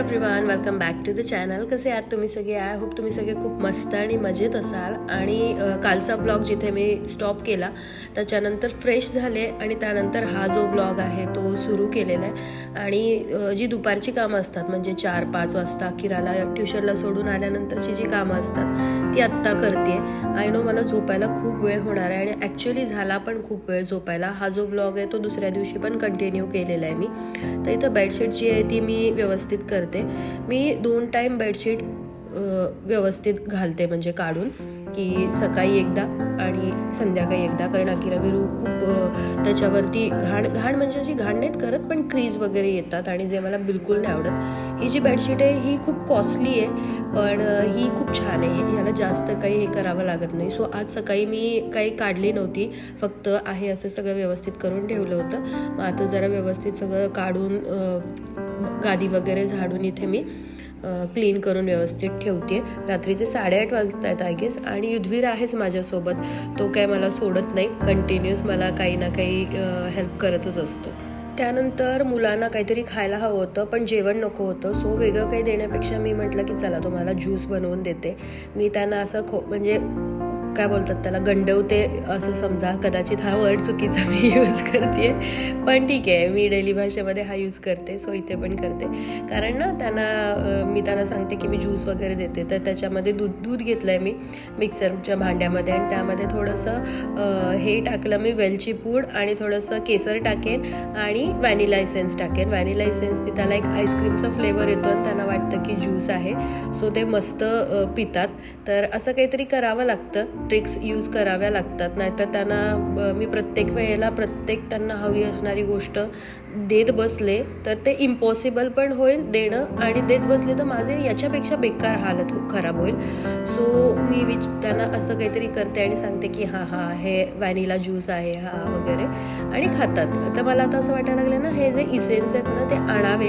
Everyone welcome back to the channel कसे आहात तुम्ही सगळे? आय होप तुम्ही सगळे खूप मस्त आणि मजेत असाल. आणि कालचा ब्लॉग जिथे मी स्टॉप केला त्याच्यानंतर फ्रेश झाले आणि त्यानंतर हा जो ब्लॉग आहे तो सुरू केलेला आहे. आणि जी दुपारची कामं असतात म्हणजे चार पाच वाजता किराला ट्युशनला सोडून आल्यानंतरची जी कामं असतात ती आत्ता करते आय नो मला झोपायला खूप वेळ होणार आहे आणि ॲक्च्युली झाला पण खूप वेळ झोपायला. हा जो ब्लॉग आहे तो दुसऱ्या दिवशी पण कंटिन्यू केलेला आहे मी. तर इथं बेडशीट जी आहे ती मी व्यवस्थित करते. मी दोन टाईम बेडशीट व्यवस्थित घालते म्हणजे काढून की सकाळी एकदा आणि संध्याकाळी एकदा. कारण अकिराबिरू खूप त्याच्यावरती घाण घाण म्हणजे अशी घाण नाहीत करत पण क्रीज वगैरे येतात आणि जे मला बिलकुल नाही आवडत. ही जी बेडशीट आहे ही खूप कॉस्टली आहे पण ही खूप छान आहे. ह्याला जास्त काही हे करावं लागत नाही. सो आज सकाळी मी काही काढली नव्हती. फक्त आहे असं सगळं व्यवस्थित करून ठेवलं होतं. मग आता जरा व्यवस्थित सगळं काढून गादी वगैरे झाडून इथे मी क्लीन करून व्यवस्थित ठेवते रात्रीचे साडेआठ वाजत आहेत आय गेस आणि युद्धवीर आहेच माझ्यासोबत. तो काय मला सोडत नाही. कंटिन्युअस मला काही ना काही हेल्प करतच असतो. त्यानंतर मुलांना काहीतरी खायला हवं होतं पण जेवण नको होतं. सो वेगळं काही देण्यापेक्षा मी म्हटलं की चला तुम्हाला ज्यूस बनवून देते. मी त्यांना असं खो म्हणजे काय बोलतात त्याला गंडवते असं समजा. कदाचित हा वर्ड चुकीचा मी यूज करते. पण ठीक आहे मी डेली भाषेमध्ये हा यूज करते सो इथे पण करते. कारण ना त्यांना मी त्यांना सांगते की मी ज्यूस वगैरे देते. तर त्याच्यामध्ये दूध दूध घेतलं आहे मी मिक्सरच्या भांड्यामध्ये. आणि त्यामध्ये थोडंसं हे टाकलं मी वेलची पूड आणि थोडंसं केसर टाकेन आणि व्हॅनिला एसेन्स टाकेन. व्हॅनिला इसेन्सनी त्याला एक आईस्क्रीमचा फ्लेवर येतो आणि त्यांना वाटतं की ज्यूस आहे. सो ते मस्त पितात. तर असं काहीतरी करावं लागतं. ट्रिक्स यूज कराव्या लागतात. नाहीतर त्यांना मी प्रत्येक वेळेला प्रत्येक त्यांना हवी असणारी गोष्ट देत बसले तर ते इम्पॉसिबल पण होईल देणं आणि देत बसले तर माझे याच्यापेक्षा बेकार हालत खराब होईल. सो मी विच त्यांना असं काहीतरी करते आणि सांगते की हां हां हे व्हॅनिला ज्यूस आहे हा वगैरे आणि खातात. तर मला आता असं वाटायला लागलं ना हे जे इसेन्स आहेत ना ते आणावे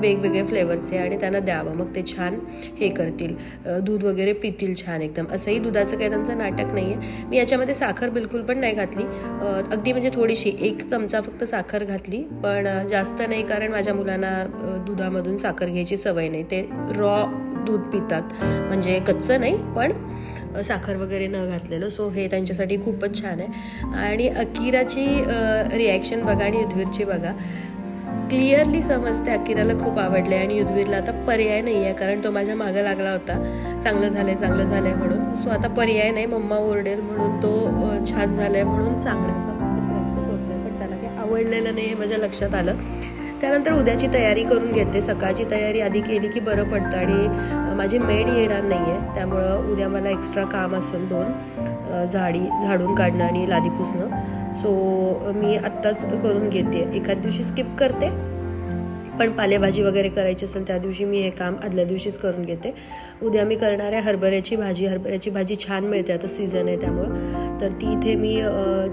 वेगवेगळे फ्लेवरचे आणि त्यांना द्यावं. मग ते छान हे करतील. दूध वगैरे पितील छान एकदम. असंही दुधाचं काही त्यांचं नाटक नाही आहे मी याच्यामध्ये साखर बिलकुल पण नाही घातली. अगदी म्हणजे थोडीशी एक चमचा फक्त साखर घातली पण पण जास्त नाही कारण माझ्या मुलांना दुधामधून साखर घ्यायची सवय नाही. ते रॉ दूध पितात. म्हणजे कच्चं नाही पण साखर वगैरे न घातलेलं. सो हे त्यांच्यासाठी खूपच छान आहे. आणि अकिराची रिॲक्शन बघा आणि युद्धवीरची बघा. क्लिअरली समजते अकिराला खूप आवडले आणि युद्धवीरला आता पर्याय नाही आहे कारण तो माझ्या मागं लागला होता. चांगलं झालंय चांगलं झालंय म्हणून. सो आता पर्याय नाही. मम्मा ओरडेल म्हणून तो छान छान आहे म्हणून सांगण्याचा आवडलेलं नाही हे माझ्या लक्षात आलं. त्यानंतर उद्याची तयारी करून घेते. सकाळची तयारी आधी केली की बरं पडतं आणि माझी मेड येणार नाही आहे त्यामुळं उद्या मला एक्स्ट्रा काम असेल दोन झाडी झाडून काढणं आणि लादी पुसणं सो मी आत्ताच करून घेते. एखाद दिवशी स्किप करते. पण पालेभाजी वगैरे करायची असेल त्या दिवशी मी हे काम आदल्या दिवशीच करून घेते. उद्या मी करणार आहे हरभऱ्याची भाजी. हरभऱ्याची भाजी छान मिळते. आता सीझन आहे त्यामुळं. तर ती इथे मी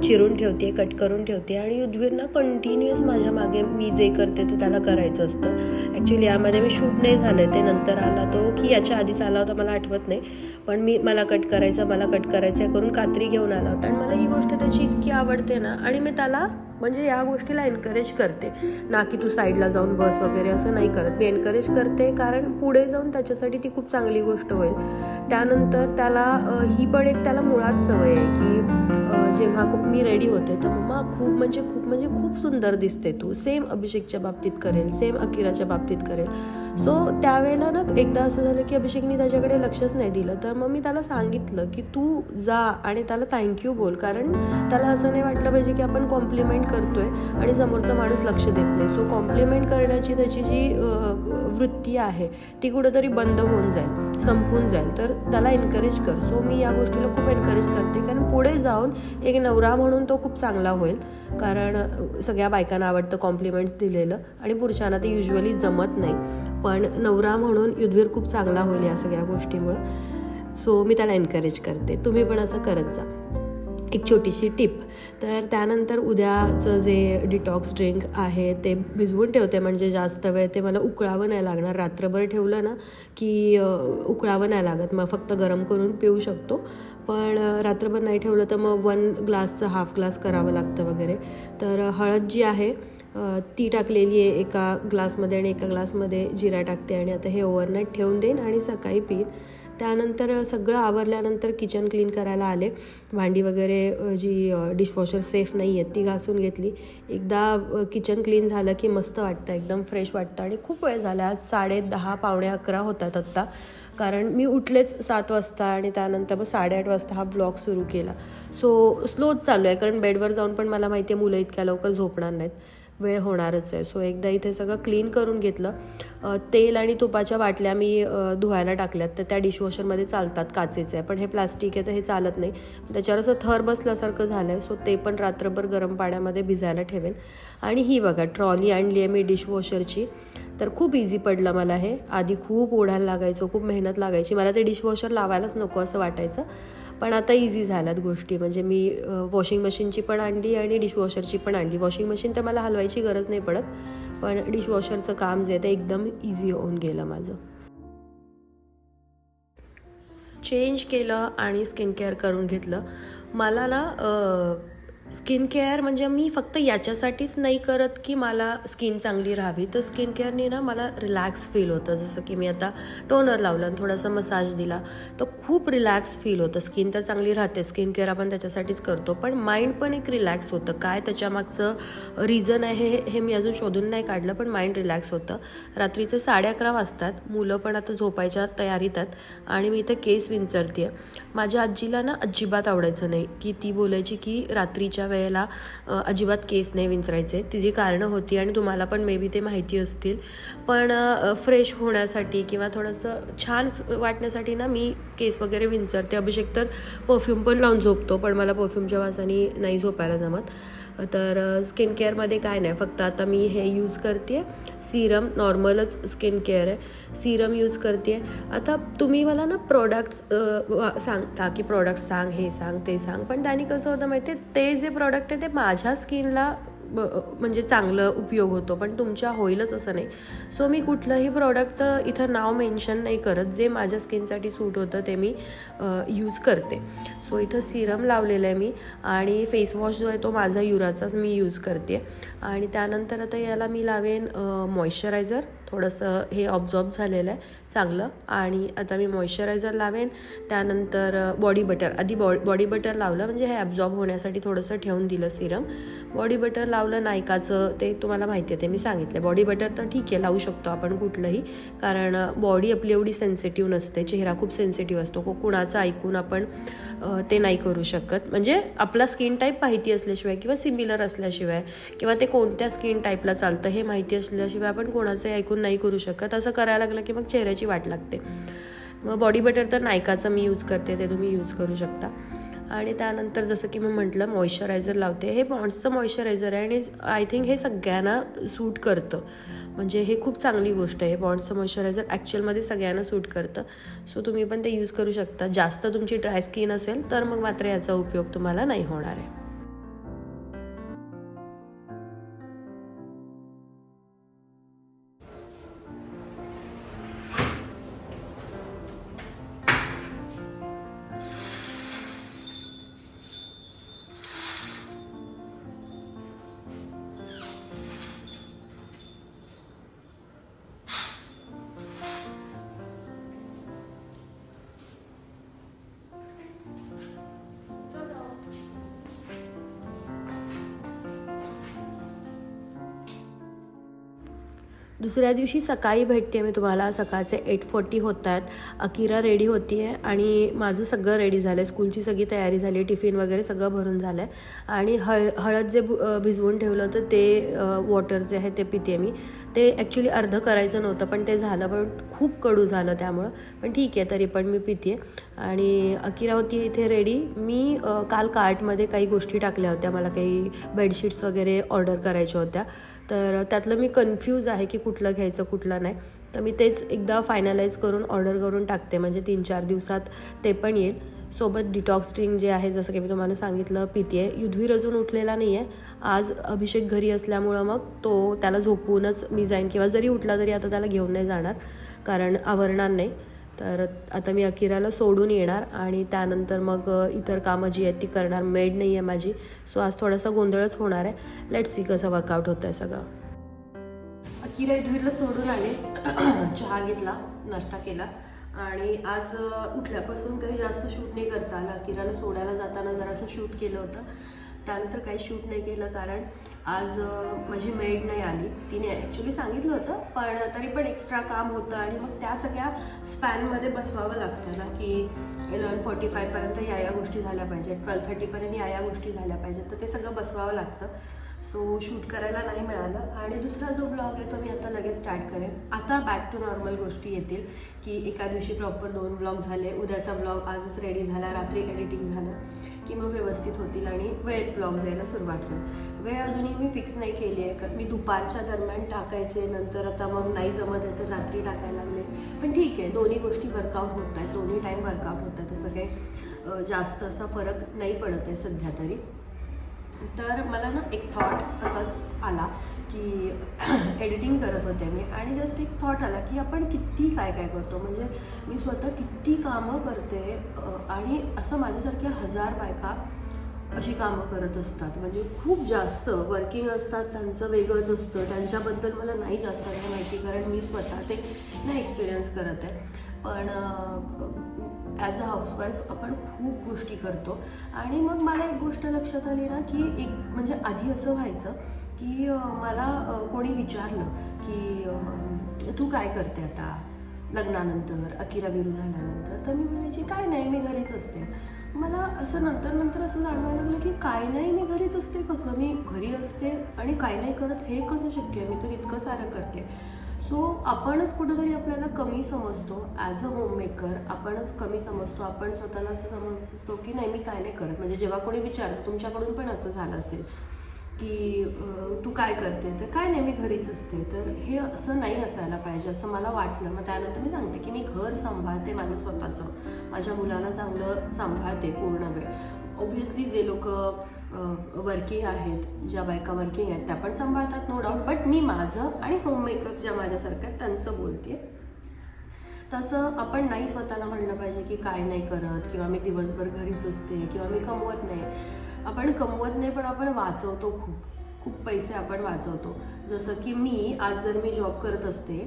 चिरून ठेवते कट करून ठेवते आणि युद्धवीरना कंटिन्युअस माझ्या मागे मी जे करते ते त्याला करायचं असतं. ॲक्च्युली यामध्ये मी शूट नाही झालं ते नंतर आला तो की याच्या आधीच आला होता मला आठवत नाही. पण मी मला कट करायचं मला कट करायचं आहे करून कात्री घेऊन आला होता. आणि मला ही गोष्ट त्याची इतकी आवडते ना आणि मी त्याला म्हणजे या गोष्टीला एनकरेज करते. ना की तू साईडला जाऊन बस वगैरे असं नाही करत. मी एनकरेज करते कारण पुढे जाऊन त्याच्यासाठी ती खूप चांगली गोष्ट होईल. त्यानंतर त्याला ही पण एक त्याला मुळात सवय आहे की जेव्हा खूप मी रेडी होते तर मम्मा खूप म्हणजे खूप म्हणजे खूप सुंदर दिसते तू. सेम अभिषेकच्या बाबतीत करेल सेम अकिराच्या बाबतीत करेल. सो त्यावेळेला ना एकदा असं झालं की अभिषेकने त्याच्याकडे लक्षच नाही दिलं. तर मग मी त्याला सांगितलं की तू जा आणि त्याला थँक्यू बोल. कारण त्याला असं नाही वाटलं पाहिजे की आपण कॉम्प्लिमेंट करतोय आणि समोरचा माणूस लक्ष देत नाही. सो कॉम्प्लिमेंट करण्याची त्याची जी वृत्ती आहे ती कुठंतरी बंद होऊन जाईल संपून जाईल. तर त्याला एनकरेज कर. सो मी या गोष्टीला खूप एनकरेज करते. कारण पुढे जाऊन एक नवरा म्हणून तो खूप चांगला होईल. कारण सगळ्या बायकांना आवडतं कॉम्प्लिमेंट्स दिलेलं आणि पुरुषांना ते युजली जमत नाही. पण नवरा म्हणून युद्धवीर खूप चांगला होईल या सगळ्या गोष्टीमुळं. सो मी त्याला एनकरेज करते. तुम्ही पण असं करत जा. एक छोटीशी टिप. तर त्यानंतर उद्याचं जे डिटॉक्स ड्रिंक आहे ते भिजवून ठेवते म्हणजे जास्त वेळ ते मला उकळावं नाही लागणार. रात्रभर ठेवलं ना की उकळावं नाही लागत. मग फक्त गरम करून पिऊ शकतो. पण रात्रभर नाही ठेवलं तर मग वन ग्लासचं हाफ ग्लास करावं लागतं वगैरे. तर हळद जी आहे ती टाकलेली आहे एका ग्लासमध्ये आणि एका ग्लासमध्ये जिरा टाकते आणि आता हे ओव्हरनाईट ठेवून देईन आणि सकाळी पिईन. त्यानंतर सगळं आवरल्यानंतर किचन क्लीन करायला आले. भांडी वगैरे जी डिशवॉशर सेफ नाही आहेत ती घासून घेतली. एकदा किचन क्लीन झालं की मस्त वाटतं एकदम फ्रेश वाटतं. आणि खूप वेळ झाला आज साडे दहा पावणे अकरा होतात आत्ता. कारण मी उठलेच सात वाजता आणि त्यानंतर मग साडेआठ वाजता हा ब्लॉग सुरू केला. सो स्लोच चालू आहे कारण बेडवर जाऊन पण मला माहिती आहे मुलं इतक्या लवकर झोपणार नाहीत. वेळ होणारच आहे. सो एकदा इथे सगळं क्लीन करून घेतलं. तेल आणि तुपाच्या बाटल्या मी धुवायला टाकल्यात. तर त्या डिशवॉशरमध्ये चालतात काचेचे. आहे पण हे प्लास्टिक आहे तर हे चालत नाही. त्याच्यावर असं थर बसल्यासारखं झालं आहे सो ते पण रात्रभर गरम पाण्यामध्ये भिजायला ठेवेन. आणि ही बघा ट्रॉली आणली आहे मी डिशवॉशरची तर खूप इझी पडलं मला हे. आधी खूप ओढायला लागायचो खूप मेहनत लागायची. मला ते डिशवॉशर लावायलाच नको असं वाटायचं. पण आता इझी झाल्यात गोष्टी. म्हणजे मी वॉशिंग मशीनची पण आणली आणि डिशवॉशरची पण आणली. वॉशिंग मशीन तर मला हलवायची गरज नाही पडत पण डिशवॉशरचं काम जे आहे ते एकदम इझी होऊन गेलं माझं. चेंज केलं आणि स्किन केअर करून घेतलं. मला ना स्किन केअर म्हणजे मी फक्त याच्यासाठीच नाही करत की मला स्किन चांगली राहावी. तर स्किन केअरने ना मला रिलॅक्स फील होतं. जसं की मी आता टोनर लावलं आणि थोडासा मसाज दिला तर खूप रिलॅक्स फील होतं. स्किन तर चांगली राहते. स्किन केअर आपण त्याच्यासाठीच करतो. पण माइंड पण एक रिलॅक्स होतं. काय त्याच्यामागचं रिझन आहे हे हे मी अजून शोधून नाही काढलं पण माइंड रिलॅक्स होतं. रात्रीचे साडे अकरा वाजतात. मुलं पण आता झोपायच्या तयारीत आहेत आणि मी इथं केस विंचरते माझ्या आजीला ना अजिबात आवडायचं नाही. की ती बोलायची की रात्रीच्या वेळेला अजिबात केस नाही विंचरायचे. तिची कारणं होती आणि तुम्हाला पण मे बी ते माहिती असतील. पण फ्रेश होण्यासाठी किंवा थोडंसं छान वाटण्यासाठी ना मी केस वगैरे विंचरते. अभिषेक तर परफ्यूम पण लावून झोपतो पण मला परफ्यूमच्या वासाने नाही झोपायला जमत. तर स्किन केअरमध्ये काय नाही. फक्त आता मी हे यूज करते सिरम नॉर्मलच स्किन केअर आहे. सिरम यूज करते आता तुम्ही मला ना प्रोडक्ट्स सांगता की प्रोडक्ट सांग हे सांग ते सांग. पण त्याने कसं होतं माहिती आहे ते जे प्रॉडक्ट आहे ते माझ्या स्किनला ब म्हणजे चांगलं उपयोग होतो पण तुमच्या होईलच असं नाही. सो मी कुठलंही प्रॉडक्टचं इथं नाव मेन्शन नाही करत. जे माझ्या स्किनसाठी सूट होतं ते मी यूज करते. सो इथं सिरम लावलेलं आहे मी आणि फेस वॉश जो आहे तो माझा युराचाच मी यूज करते. आणि त्यानंतर आता याला मी लावेन मॉइश्चरायझर थोडंसं हे ऑब्झॉर्ब झालेलं आहे चांगलं. आणि आता मी मॉइश्चरायझर लावेन त्यानंतर बॉडी बटर आधी बॉ बॉडी बटर लावलं म्हणजे हे ॲब्झॉर्ब होण्यासाठी थोडंसं ठेवून दिलं सिरम बॉडी बटर लावलं नायकाचं ते तुम्हाला माहिती आहे ते मी सांगितलं बॉडी बटर तर ठीक आहे लावू शकतो आपण कुठलंही. कारण बॉडी आपली एवढी सेन्सिटिव्ह नसते चेहरा खूप सेन्सिटिव्ह असतो. को कुणाचं ऐकून आपण ते नाही करू शकत. म्हणजे आपला स्किन टाईप माहिती असल्याशिवाय किंवा सिमिलर असल्याशिवाय किंवा ते कोणत्या स्किन टाईपला चालतं हे माहिती असल्याशिवाय आपण कोणाचंही ऐकून नाही करू शकत. असं करायला लागलं की मग चेहऱ्याची वाट लागते. मग बॉडी बटर तर नायकाचं मी यूज करते ते तुम्ही यूज करू शकता. आणि त्यानंतर जसं की मी म्हटलं मॉइश्चरायझर लावते. हे पॉन्ड्सचं मॉइश्चरायझर आहे आणि आय थिंक हे सगळ्यांना सूट करतं. म्हणजे हे खूप चांगली गोष्ट आहे. पॉन्ड्सचं मॉइश्चरायझर ॲक्च्युअलमध्ये सगळ्यांना सूट करतं. सो तुम्ही पण ते यूज करू शकता. जास्त तुमची ड्राय स्किन असेल तर मग मात्र याचा उपयोग तुम्हाला नाही होणार आहे. दुसऱ्या दिवशी सकाळी भेटते मी तुम्हाला. सकाळचे एट फोर्टी होत आहेत अकिरा रेडी होती आहे आणि माझं सगळं रेडी झालं आहे स्कूलची सगळी तयारी झाली आहे टिफिन वगैरे सगळं भरून झालं आहे आणि हळ हळद जे भिजवून ठेवलं होतं ते वॉटर जे आहे ते पिते मी. ते ॲक्च्युली अर्ध करायचं नव्हतं पण ते झालं. पण खूप कडू झालं त्यामुळं. पण ठीक आहे तरी पण मी पिते आणि अकिरा होती इथे रेडी मी काल कार्टमध्ये काही गोष्टी टाकल्या होत्या. मला काही बेडशीट्स वगैरे ऑर्डर करायच्या होत्या. तर त्यातलं मी कन्फ्यूज आहे की कुठलं घ्यायचं कुठलं नाही. तर मी तेच एकदा फायनलाइज करून ऑर्डर करून टाकते. म्हणजे तीन चार दिवसात ते पण येईल. सोबत डिटॉक्स ड्रिंक जे आहे जसं की मी तुम्हाला सांगितलं पिते युद्धवीर अजून उठलेला नाही आहे आज अभिषेक घरी असल्यामुळं मग तो त्याला झोपवूनच मी जाईन किंवा जरी उठला तरी आता त्याला घेऊन नाही जाणार कारण आवरणार नाही. तर आता मी अकिराला सोडून येणार आणि त्यानंतर मग इतर कामं जी आहेत ती करणार. मेड नाही आहे माझी सो आज थोडासा गोंधळच होणार आहे. लेट सी कसं वर्कआउट होतं आहे सगळं. अकिरा इडवीला सोडून आले. चहा घेतला नाश्ता केला. आणि आज उठल्यापासून काही जास्त शूट नाही करता आलं. अकिराला सोडायला जाताना जरासं शूट केलं होतं. त्यानंतर काही शूट नाही केलं कारण आज माझी मेड नाही आली. तिने ॲक्च्युली सांगितलं होतं पण तरी पण एक्स्ट्रा काम होतं आणि मग त्या सगळ्या स्पॅनमध्ये बसवावं लागतं ना की इलेवन फोर्टी फायपर्यंत या या गोष्टी झाल्या पाहिजेत ट्वेल्व थर्टीपर्यंत या या गोष्टी झाल्या पाहिजेत तर ते सगळं बसवावं लागतं. सो शूट करायला नाही मिळालं. आणि दुसरा जो ब्लॉग आहे तो मी आता लगेच स्टार्ट करेन. आता बॅक टू नॉर्मल गोष्टी येतील की एका दिवशी प्रॉपर दोन ब्लॉग झाले उद्याचा ब्लॉग आजच रेडी झाला रात्री एडिटिंग झालं. की मग व्यवस्थित होतील आणि वेळेत ब्लॉग यायला सुरुवात होईल. वेळ अजूनही मी फिक्स नाही केली आहे कारण मी दुपारच्या दरम्यान टाकायचे नंतर आता मग नाही जमत आहे तर रात्री टाकायला लागले. पण ठीक आहे दोन्ही गोष्टी वर्कआउट होत आहेत दोन्ही टाईम वर्कआउट होत आहेत. तसं काही जास्त असा फरक नाही पडत आहे सध्या तरी. तर मला ना एक थॉट असाच आला की एडिटिंग करत होते मी. आणि जस्ट एक थॉट आला की आपण किती काय काय करतो. म्हणजे मी स्वतः किती कामं करते आणि असं माझ्यासारख्या हजार बायका अशी कामं करत असतात. म्हणजे खूप जास्त वर्किंग असतात त्यांचं वेगळंच असतं. त्यांच्याबद्दल मला नाही जास्त काही माहिती कारण मी स्वतः ते नाही एक्सपिरियन्स करत आहे. पण ॲज अ हाऊसवाईफ आपण खूप गोष्टी करतो. आणि मग मला एक गोष्ट लक्षात आली ना की एक म्हणजे आधी असं व्हायचं की मला कोणी विचारलं की तू काय करते आता लग्नानंतर अकिरा विरू झाल्यानंतर? तर मी म्हणायची काय नाही मी घरीच असते. मला असं नंतर नंतर असं जाणवायला लागलं की काय नाही मी घरीच असते कसं? मी घरी असते आणि काय नाही करत हे कसं शक्य आहे? मी तर इतकं सारं करते. सो आपणच कुठंतरी आपल्याला कमी समजतो. ॲज अ होममेकर आपणच कमी समजतो. आपण स्वतःला असं समजतो की नाही मी काय नाही करत. म्हणजे जेव्हा कोणी विचार तुमच्याकडून पण असं झालं असेल की तू काय करते? तर काय नाही मी घरीच असते. तर हे असं नाही असायला पाहिजे असं मला वाटलं. मग त्यानंतर मी सांगते की मी घर सांभाळते माझं स्वतःचं. माझ्या मुलाला चांगलं सांभाळते पूर्ण वेळ. ऑब्व्हियसली जे लोक वर्किंग आहेत ज्या बायका वर्किंग आहेत त्या पण सांभाळतात नो डाऊट बट मी माझं आणि होममेकर्स ज्या माझ्यासारख्या आहेत त्यांचं बोलते. तसं आपण नाही स्वतःला म्हणलं पाहिजे की काय नाही करत किंवा मी दिवसभर घरीच असते किंवा मी कमवत नाही. आपण कमवत नाही पण आपण वाचवतो खूप. खूप पैसे आपण वाचवतो. जसं की मी आज जर मी जॉब करत असते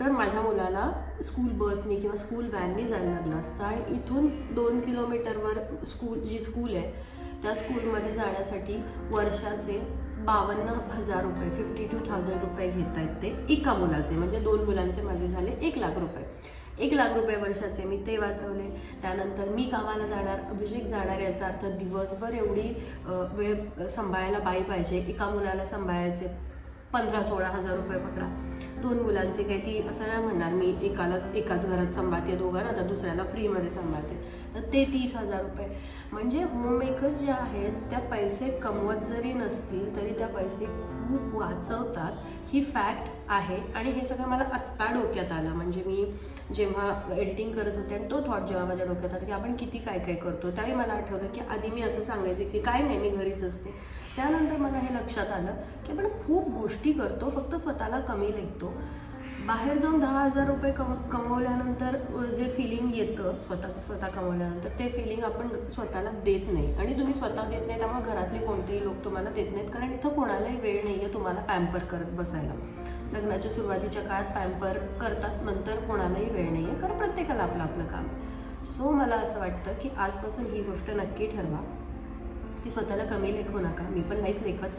तर माझ्या मुलाला स्कूल बसने किंवा स्कूल व्हॅननी जायला लागलं असतं आणि इथून दोन किलोमीटरवर स्कूल जी स्कूल आहे त्या स्कूलमध्ये जाण्यासाठी वर्षाचे बावन्न हजार रुपये फिफ्टी टू थाउजंड रुपये घेत आहेत ते एका मुलाचे. म्हणजे दोन मुलांचे माझे झाले एक लाख रुपये. एक लाख रुपये वर्षाचे मी ते वाचवले. त्यानंतर मी कामाला जाणार अभिषेक जाणार याचा अर्थ दिवसभर एवढी वेळ सांभाळायला बाई पाहिजे. एका मुलाला सांभाळायचे पंधरा सोळा हजार रुपये पकडा. दोन मुलांचे काही ती असं नाही म्हणणार मी एकाला एकाच घरात सांभाळते दोघांना तर दुसऱ्याला फ्रीमध्ये सांभाळते. तर ते तीस हजार रुपये. म्हणजे होममेकर्स जे आहेत त्या पैसे कमवत जरी नसतील तरी त्या पैसे खूप वाचवतात. ही फॅक्ट आहे. आणि हे सगळं मला आत्ता डोक्यात आलं. म्हणजे मी जेव्हा एडिटिंग करत होते आणि तो थॉट जेव्हा माझ्या डोक्यात आला की आपण किती काय काय करतो त्यावेळी मला आठवलं की आधी मी असं सांगायचे की काय नाही मी घरीच असते. त्यानंतर मला हे लक्षात आलं की आपण खूप गोष्टी करतो फक्त स्वतःला कमी लेखतो. बाहेर जाऊन दहा हजार रुपये कम कमवल्यानंतर जे फिलिंग येतं स्वतःचं स्वतः कमवल्यानंतर ते फिलिंग आपण स्वतःला देत नाही. आणि तुम्ही स्वतः देत नाही त्यामुळे घरातले कोणतेही लोक तुम्हाला देत नाहीत कारण इथं कोणालाही वेळ नाही आहे तुम्हाला पॅम्पर करत बसायला. लग्नाच्या सुरुवातीच्या काळात पॅम्पर करतात नंतर कोणालाही वेळ नाही आहे कारण प्रत्येकाला आपलं आपलं काम आहे. सो मला असं वाटतं की आजपासून ही गोष्ट नक्की ठरवा. की स्वतःला कमी लेखू नका. मी पण नाहीच लेखत.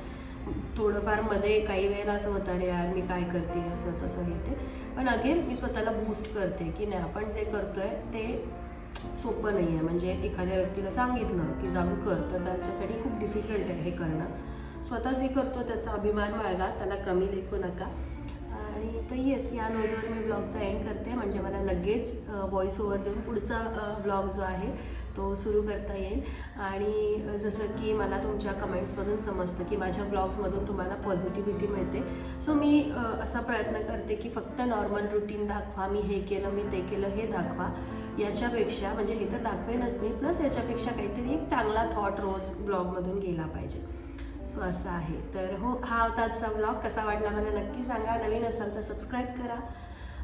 थोडंफारमध्ये काही वेळेला असं होतं रे यार मी काय करते? असं तसं हे ते. पण अगेन मी स्वतःला बूस्ट करते की नाही आपण जे करतोय ते सोपं नाही आहे म्हणजे एखाद्या व्यक्तीला सांगितलं की जाऊन कर तर त्याच्यासाठी खूप डिफिकल्ट आहे हे करणं. स्वतः जे करतो त्याचा अभिमान बाळगा त्याला कमी लेखू नका. आणि तर येस या नोटवर मी ब्लॉगचा एंड करते. म्हणजे मला लगेच व्हॉइस ओव्हर देऊन पुढचा ब्लॉग जो आहे तो सुरू करता येईल. आणि जसं की मला तुमच्या कमेंट्समधून समजतं की माझ्या ब्लॉग्समधून तुम्हाला पॉझिटिव्हिटी मिळते. सो मी असा प्रयत्न करते की फक्त नॉर्मल रुटीन दाखवा. मी हे केलं मी ते केलं हे दाखवा. याच्यापेक्षा म्हणजे हे तर दाखवेनच मी. प्लस याच्यापेक्षा काहीतरी एक चांगला थॉट रोज ब्लॉगमधून गेला पाहिजे. सो असं आहे. तर हो हा होता आजचा ब्लॉग कसा वाटला मला नक्की सांगा. नवीन असाल तर सबस्क्राईब करा.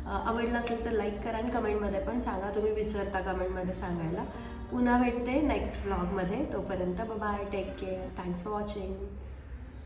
आवडलं असेल तर लाईक करा आणि कमेंटमध्ये पण सांगा. तुम्ही विसरता कमेंटमध्ये सांगायला. पुन्हा भेटते नेक्स्ट ब्लॉगमध्ये तोपर्यंत bye take care thanks for watching